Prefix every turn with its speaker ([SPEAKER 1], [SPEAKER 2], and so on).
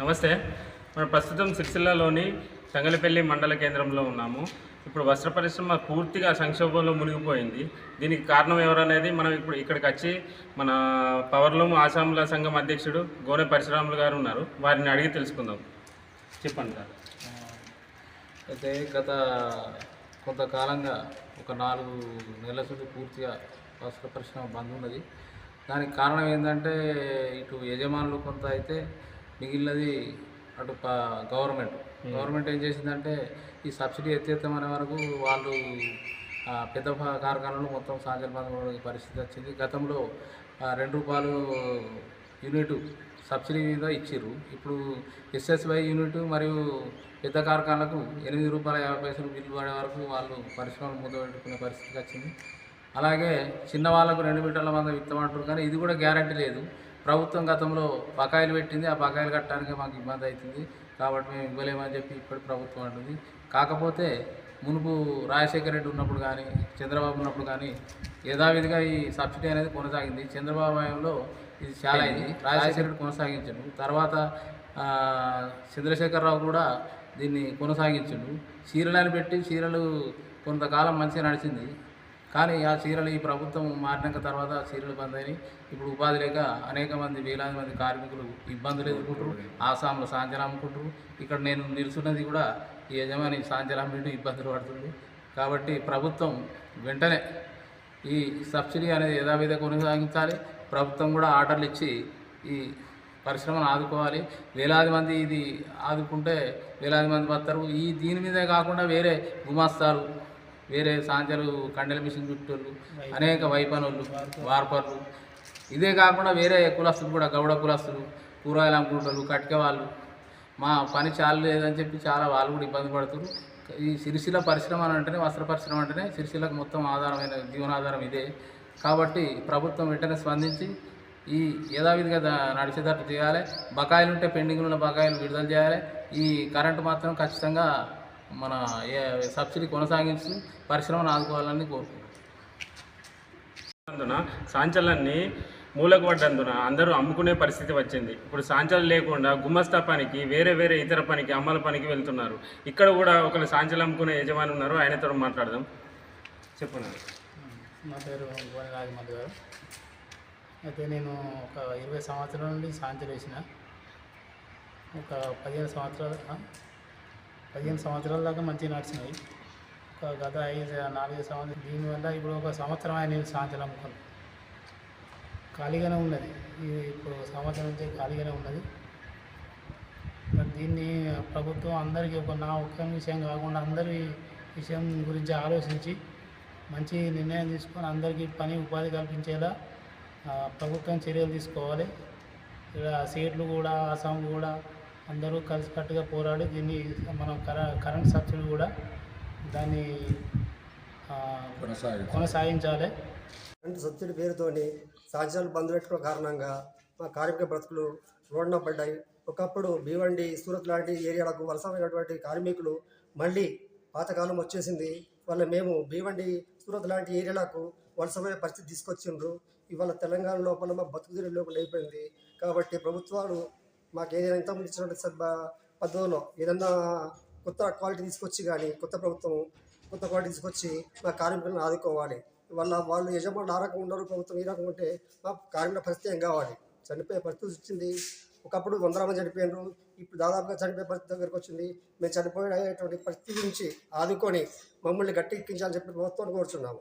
[SPEAKER 1] నమస్తే. మనం ప్రస్తుతం సిరిసిల్లలోని తంగలపల్లి మండల కేంద్రంలో ఉన్నాము. ఇప్పుడు వస్త్ర పరిశ్రమ పూర్తిగా సంక్షోభంలో మునిగిపోయింది. దీనికి కారణం ఎవరనేది మనం ఇప్పుడు ఇక్కడికి వచ్చి మన పవర్లూమ్ ఆసాముల సంఘం అధ్యక్షుడు గోనె పరశురాములు గారు ఉన్నారు. వారిని అడిగి తెలుసుకుందాం. చెప్పండి సార్.
[SPEAKER 2] అయితే గత కొంతకాలంగా ఒక నాలుగు నెలల చుట్టూ పూర్తిగా వస్త్ర పరిశ్రమ బంద్ ఉన్నది. దానికి కారణం ఏంటంటే ఇటు యజమానులు కొంత అయితే మిగిలినది అటు గవర్నమెంట్. గవర్నమెంట్ ఏం చేసిందంటే ఈ సబ్సిడీ ఎత్తేస్తామనే వరకు వాళ్ళు పెద్ద కార్ఖానాలు మొత్తం సాంజల్ బంద్ అయ్యే పరిస్థితి వచ్చింది. గతంలో రెండు రూపాయలు యూనిట్ సబ్సిడీ మీద ఇచ్చిర్రు. ఇప్పుడు ఎస్ఎస్వై యూనిట్ మరియు పెద్ద కార్ఖానాలకు ఎనిమిది రూపాయల యాభై పైసలు బిల్లు పడే వరకు వాళ్ళు పరిశ్రమలు పెట్టుకునే పరిస్థితికి వచ్చింది. అలాగే చిన్న వాళ్ళకు రెండు మీటర్ల మంది విత్తమంటారు కానీ ఇది కూడా గ్యారంటీ లేదు. ప్రభుత్వం గతంలో బకాయిలు పెట్టింది. ఆ బకాయిలు కట్టడానికి మాకు ఇబ్బంది అవుతుంది. కాబట్టి మేము ఇవ్వలేమని చెప్పి ఇప్పుడు ప్రభుత్వం అంటుంది. కాకపోతే మునుపు రాజశేఖర రెడ్డి ఉన్నప్పుడు కానీ చంద్రబాబు ఉన్నప్పుడు కానీ యథావిధిగా ఈ సబ్సిడీ అనేది కొనసాగింది. చంద్రబాబు హయాంలో ఇది చాలా అయింది. రాజశేఖర రెడ్డి కొనసాగించాడు. తర్వాత చంద్రశేఖరరావు కూడా దీన్ని కొనసాగించాడు. చీరలను పెట్టి చీరలు కొంతకాలం మంచిగా నడిచింది. కానీ ఆ చీరలు ఈ ప్రభుత్వం మారినాక తర్వాత చీరలు బంద్ అయినాయి ఇప్పుడు ఉపాధి లేక అనేక మంది వేలాది మంది కార్మికులు ఇబ్బందులు ఎదుర్కొంటారు ఆసాంలో సాంజలు అమ్ముకుంటారు ఇక్కడ నేను నిలుచున్నది కూడా ఈ యజమాని సాంజలు అమ్మింటూ ఇబ్బందులు పడుతుంది కాబట్టి ప్రభుత్వం వెంటనే ఈ సబ్సిడీ అనేది యథావిధ కొనసాగించాలి. ప్రభుత్వం కూడా ఆర్డర్లు ఇచ్చి ఈ పరిశ్రమను ఆదుకోవాలి. వేలాది మంది ఇది ఆదుకుంటే వేలాది మంది వస్తారు ఈ దీని మీదే కాకుండా వేరే గుమాస్తారు వేరే సాంజలు కండెల మిషన్ చుట్టూళ్ళు అనేక వైపనులు వార్పర్లు. ఇదే కాకుండా వేరే కులస్తులు కూడా గౌడ కులస్తులు కూరగాయలు అమ్ముకుంటారు కట్క వాళ్ళు. మా పని చాలా లేదని చెప్పి చాలా వాళ్ళు కూడా ఇబ్బంది పడుతున్నారు ఈ సిరిసిల్ల పరిశ్రమ అంటేనే వస్త్ర పరిశ్రమ అంటేనే సిరిసిల్లకు మొత్తం ఆధారమైన జీవనాధారం ఇదే. కాబట్టి ప్రభుత్వం వెంటనే స్పందించి ఈ యథావిధిగా నడిచేటట్టు చేయాలి. బకాయిలు ఉంటే పెండింగ్లో ఉన్న బకాయిలు విడుదల చేయాలి. ఈ కరెంటు మాత్రం ఖచ్చితంగా మన ఏ- సబ్సిడీ కొనసాగించి పరిశ్రమను ఆదుకోవాలని కోరుకుంటున్నాం.
[SPEAKER 1] అందున సాంచలన్నీ మూలకు పడ్డందున అందరూ అమ్ముకునే పరిస్థితి వచ్చింది. ఇప్పుడు సాంచలు లేకుండా గుమస్తా పనికి వేరే వేరే ఇతర పనికి అమ్మల పనికి వెళ్తున్నారు. ఇక్కడ కూడా ఒకరు సాంచలు అమ్ముకునే యజమాని ఉన్నారు. ఆయనతో మాట్లాడదాం. చెప్పండి.
[SPEAKER 3] నా పేరు రాజమల్లి గారు. అయితే నేను ఒక ఇరవై సంవత్సరాల నుండి శాంతి వేసిన ఒక పదిహేను సంవత్సరాలు? పదిహేను సంవత్సరాల దాకా మంచిగా నడిచినాయి. ఒక గత ఐదు నాలుగైదు సంవత్సరం దీనివల్ల ఇప్పుడు ఒక సంవత్సరం ఆయన సాయంత్రం అమ్ముకున్నాను ఖాళీగానే ఉన్నది. ఇది ఇప్పుడు సంవత్సరం నుంచి ఖాళీగానే ఉన్నది. దీన్ని ప్రభుత్వం అందరికీ ఒక నా ఒక్క విషయం కాకుండా అందరి విషయం గురించి ఆలోచించి మంచి నిర్ణయం తీసుకొని అందరికీ పని ఉపాధి కల్పించేలా ప్రభుత్వం చర్యలు తీసుకోవాలి. ఇక్కడ సీట్లు కూడా అసెంబ్లీ కూడా అందరూ కలిసికట్టుగా పోరాడి దీన్ని మనం కర కరెంట్ సబ్సిడీ కూడా దాన్ని కొనసాగించాలి.
[SPEAKER 4] కరెంటు సబ్సిడీ పేరుతోని సాధ్యాలు బంద్ పెట్టుకోవడం కారణంగా మా కార్మిక బ్రతుకులు రోడ్డున పడ్డాయి. ఒకప్పుడు భీవండి సూరత్ లాంటి ఏరియాలకు వలసమైనటువంటి కార్మికులు మళ్ళీ పాతకాలం వచ్చేసింది. వాళ్ళ మేము భీవండి సూరత్ లాంటి ఏరియాలకు వలసమైన పరిస్థితి తీసుకొచ్చిండ్రు. ఇవాళ తెలంగాణ లోపల మా బతుకుదిరి లోపల అయిపోయింది. కాబట్టి ప్రభుత్వాలు మాకు ఏదైనా ఇంతకుముందు ఇచ్చినటువంటి సబ్బ- పద్ధతిలో ఏదన్నా కొత్త క్వాలిటీ తీసుకొచ్చి కానీ కొత్త ప్రభుత్వం కొత్త క్వాలిటీ తీసుకొచ్చి మా కార్మికులను ఆదుకోవాలి. వాళ్ళ వాళ్ళు యజమానులు ఆ రకంగా ఉన్నారు ప్రభుత్వం ఈ రకంగా ఉంటే మా కార్మికుల పరిస్థితి ఏం కావాలి? చనిపోయే పరిస్థితి వచ్చింది. ఒకప్పుడు వందల మంది చనిపోయినారు ఇప్పుడు దాదాపుగా చనిపోయే పరిస్థితి దగ్గరకు వచ్చింది. మేము చనిపోయేటువంటి పరిస్థితి నుంచి ఆదుకొని మమ్మల్ని గట్టి ఎక్కించాలని చెప్పి ప్రభుత్వాన్ని కోరుచున్నాము.